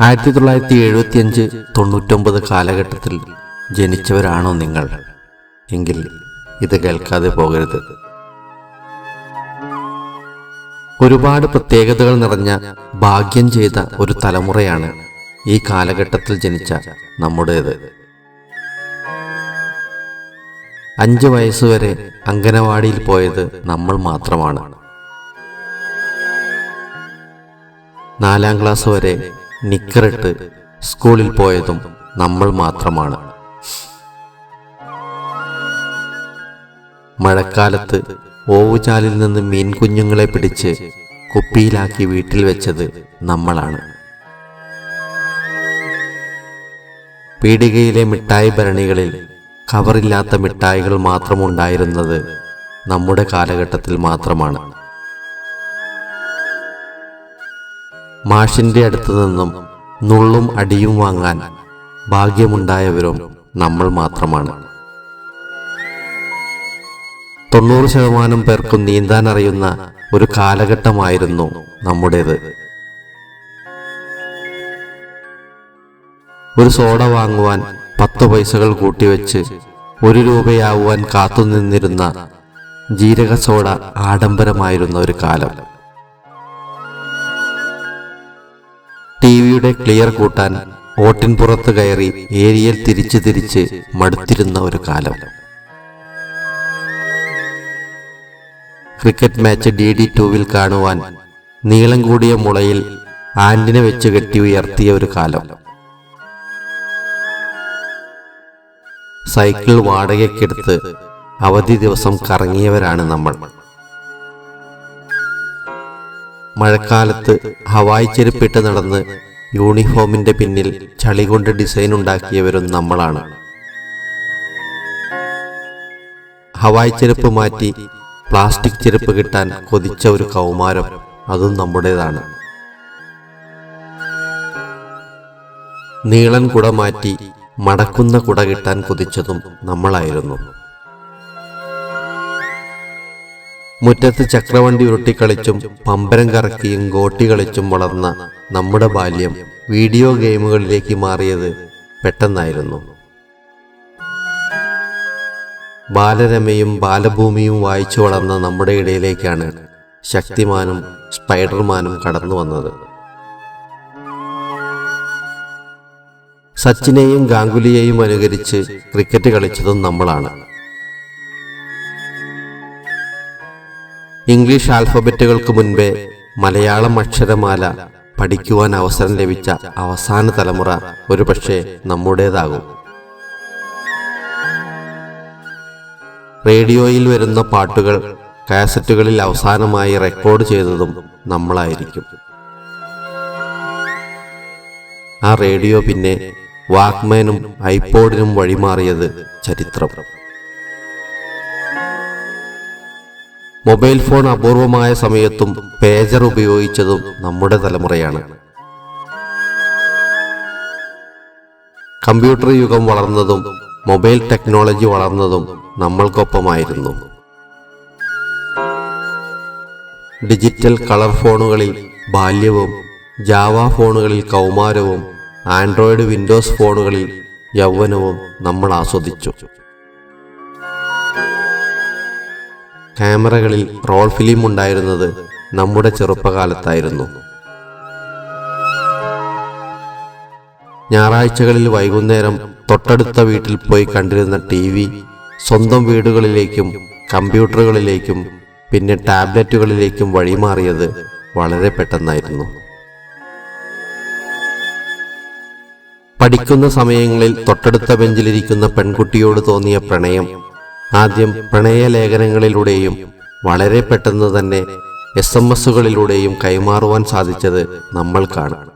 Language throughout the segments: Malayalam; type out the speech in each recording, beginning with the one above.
ആയിരത്തി തൊള്ളായിരത്തി എഴുപത്തിയഞ്ച് തൊണ്ണൂറ്റൊമ്പത് കാലഘട്ടത്തിൽ ജനിച്ചവരാണോ നിങ്ങൾ? എങ്കിൽ ഇത് കേൾക്കാതെ പോകരുത്. ഒരുപാട് പ്രത്യേകതകൾ നിറഞ്ഞ ഭാഗ്യം ചെയ്ത ഒരു തലമുറയാണ് ഈ കാലഘട്ടത്തിൽ ജനിച്ച നമ്മുടേത്. അഞ്ച് വയസ്സുവരെ അംഗനവാടിയിൽ പോയത് നമ്മൾ മാത്രമാണ്. നാലാം ക്ലാസ് വരെ നിക്കറിട്ട് സ്കൂളിൽ പോയതും നമ്മൾ മാത്രമാണ്. മഴക്കാലത്ത് ഓവുചാലിൽ നിന്ന് മീൻകുഞ്ഞുങ്ങളെ പിടിച്ച് കുപ്പിയിലാക്കി വീട്ടിൽ വെച്ചത് നമ്മളാണ്. പീടികയിലെ മിഠായി ഭരണികളിൽ കവറില്ലാത്ത മിഠായികൾ മാത്രമുണ്ടായിരുന്നത് നമ്മുടെ കാലഘട്ടത്തിൽ മാത്രമാണ്. മാഷിന്റെ അടുത്തു നിന്നും നുള്ളും അടിയും വാങ്ങാൻ ഭാഗ്യമുണ്ടായവരും നമ്മൾ മാത്രമാണ്. തൊണ്ണൂറ് ശതമാനം പേർക്കും നീന്താൻ അറിയുന്ന ഒരു കാലഘട്ടമായിരുന്നു നമ്മുടേത്. ഒരു സോഡ വാങ്ങുവാൻ പത്ത് പൈസകൾ കൂട്ടിവെച്ച് ഒരു രൂപയാവുവാൻ കാത്തുനിന്നിരുന്ന ജീരക സോഡ ആഡംബരമായിരുന്ന ഒരു കാലം. ടി വിയുടെ ക്ലിയർ കൂട്ടാൻ ഓട്ടിൻപുറത്ത് കയറി ഏരിയൽ തിരിച്ച് തിരിച്ച് മടുത്തിരുന്ന ഒരു കാലം. ക്രിക്കറ്റ് മാച്ച് ഡി ഡി ടൂവിൽ കാണുവാൻ നീളം കൂടിയ മുളയിൽ ആന്റിനെ വെച്ച് കെട്ടി ഉയർത്തിയ ഒരു കാലം. സൈക്കിൾ വാടകയ്ക്കെടുത്ത് അവധി ദിവസം കറങ്ങിയവരാണ് നമ്മൾ. മഴക്കാലത്ത് ഹവായ് ചെരുപ്പിട്ട് നടന്ന് യൂണിഫോമിന്റെ പിന്നിൽ ചളി കൊണ്ട് ഡിസൈൻ ഉണ്ടാക്കിയവരും നമ്മളാണ്. ഹവായ് ചെരുപ്പ് മാറ്റി പ്ലാസ്റ്റിക് ചെരുപ്പ് കിട്ടാൻ കൊതിച്ച ഒരു കൗമാരം അതും നമ്മുടേതാണ്. നീളൻ കുട മാറ്റി മടക്കുന്ന കുട കിട്ടാൻ കൊതിച്ചതും നമ്മളായിരുന്നു. മുറ്റത്ത് ചക്രവണ്ടി ഉരുട്ടിക്കളിച്ചും പമ്പരം കറക്കിയും ഗോട്ടി കളിച്ചും വളർന്ന നമ്മുടെ ബാല്യം വീഡിയോ ഗെയിമുകളിലേക്ക് മാറിയത് പെട്ടെന്നായിരുന്നു. ബാലരമയും ബാലഭൂമിയും വായിച്ചു വളർന്ന നമ്മുടെ ഇടയിലേക്കാണ് ശക്തിമാനും സ്പൈഡർമാനും കടന്നു വന്നത്. സച്ചിനെയും ഗാംഗുലിയെയും അനുകരിച്ച് ക്രിക്കറ്റ് കളിച്ചതും നമ്മളാണ്. ഇംഗ്ലീഷ് ആൽഫബറ്റുകൾക്ക് മുൻപേ മലയാളം അക്ഷരമാല പഠിക്കുവാൻ അവസരം ലഭിച്ച അവസാന തലമുറ ഒരുപക്ഷെ നമ്മുടേതാകും. റേഡിയോയിൽ വരുന്ന പാട്ടുകൾ കാസറ്റുകളിൽ അവസാനമായി റെക്കോർഡ് ചെയ്തതും നമ്മളായിരിക്കും. ആ റേഡിയോ പിന്നെ വാക്മാനും ഐപോഡിനും വഴിമാറിയത് ചരിത്രം. മൊബൈൽ ഫോൺ അപൂർവമായ സമയത്തും പേജർ ഉപയോഗിച്ചതും നമ്മുടെ തലമുറയാണ്. കമ്പ്യൂട്ടർ യുഗം വളർന്നതും മൊബൈൽ ടെക്നോളജി വളർന്നതും നമ്മൾക്കൊപ്പമായിരുന്നു. ഡിജിറ്റൽ കളർ ഫോണുകളിൽ ബാല്യവും ജാവ ഫോണുകളിൽ കൗമാരവും ആൻഡ്രോയിഡ് വിൻഡോസ് ഫോണുകളിൽ യൗവനവും നമ്മൾ ആസ്വദിച്ചു. ക്യാമറകളിൽ റോൾ ഫിലിം ഉണ്ടായിരുന്നത് നമ്മുടെ ചെറുപ്പകാലത്തായിരുന്നു. ഞായറാഴ്ചകളിൽ വൈകുന്നേരം തൊട്ടടുത്ത വീട്ടിൽ പോയി കണ്ടിരുന്ന ടി വി സ്വന്തം വീടുകളിലേക്കും കമ്പ്യൂട്ടറുകളിലേക്കും പിന്നെ ടാബ്ലറ്റുകളിലേക്കും വഴിമാറിയത് വളരെ പെട്ടെന്നായിരുന്നു. പഠിക്കുന്ന സമയങ്ങളിൽ തൊട്ടടുത്ത ബെഞ്ചിലിരിക്കുന്ന പെൺകുട്ടിയോട് തോന്നിയ പ്രണയം ആദ്യം പ്രണയലേഖനങ്ങളിലൂടെയും വളരെ പെട്ടെന്ന് തന്നെ എസ് എം എസുകളിലൂടെയും കൈമാറുവാൻ സാധിച്ചത് നമ്മൾക്കാണ്.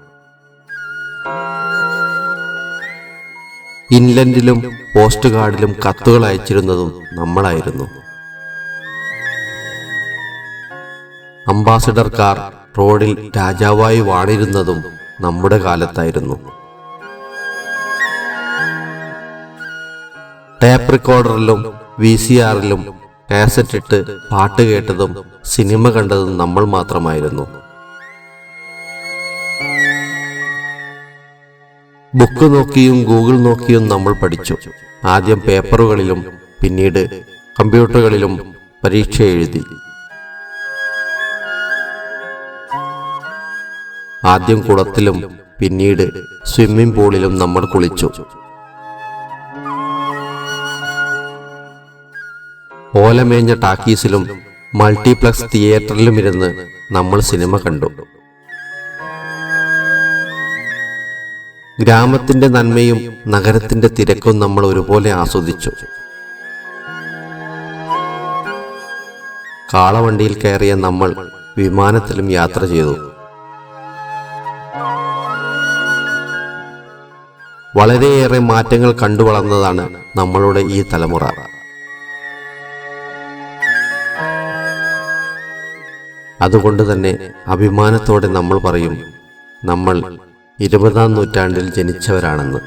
ഇൻലൻഡിലും പോസ്റ്റ് കാർഡിലും കത്തുകൾ അയച്ചിരുന്നതും നമ്മളായിരുന്നു. അംബാസഡർ കാർ റോഡിൽ രാജാവായി വാണിരുന്നതും നമ്മുടെ കാലത്തായിരുന്നു. ടേപ്പ് റെക്കോർഡറിലും വി സി ആറിലും കാസറ്റ് ഇട്ട് പാട്ട് കേട്ടതും സിനിമ കണ്ടതും നമ്മൾ മാത്രമായിരുന്നു. ബുക്ക് നോക്കിയും ഗൂഗിൾ നോക്കിയും നമ്മൾ പഠിച്ചു. ആദ്യം പേപ്പറുകളിലും പിന്നീട് കമ്പ്യൂട്ടറുകളിലും പരീക്ഷ എഴുതി. ആദ്യം കുളത്തിലും പിന്നീട് സ്വിമ്മിംഗ് പൂളിലും നമ്മൾ കുളിച്ചു. ഓലമേഞ്ഞ ടാക്കീസിലും മൾട്ടിപ്ലക്സ് തിയേറ്ററിലും ഇരുന്ന് നമ്മൾ സിനിമ കണ്ടു. ഗ്രാമത്തിന്റെ നന്മയും നഗരത്തിന്റെ തിരക്കും നമ്മൾ ഒരുപോലെ ആസ്വദിച്ചു. കാളവണ്ടിയിൽ കയറിയ നമ്മൾ വിമാനത്തിലും യാത്ര ചെയ്തു. വളരെയേറെ മാറ്റങ്ങൾ കണ്ടു വളർന്നതാണ് നമ്മളുടെ ഈ തലമുറ. അതുകൊണ്ട് തന്നെ അഭിമാനത്തോടെ നമ്മൾ പറയും നമ്മൾ ഇരുപതാം നൂറ്റാണ്ടിൽ ജനിച്ചവരാണെന്ന്.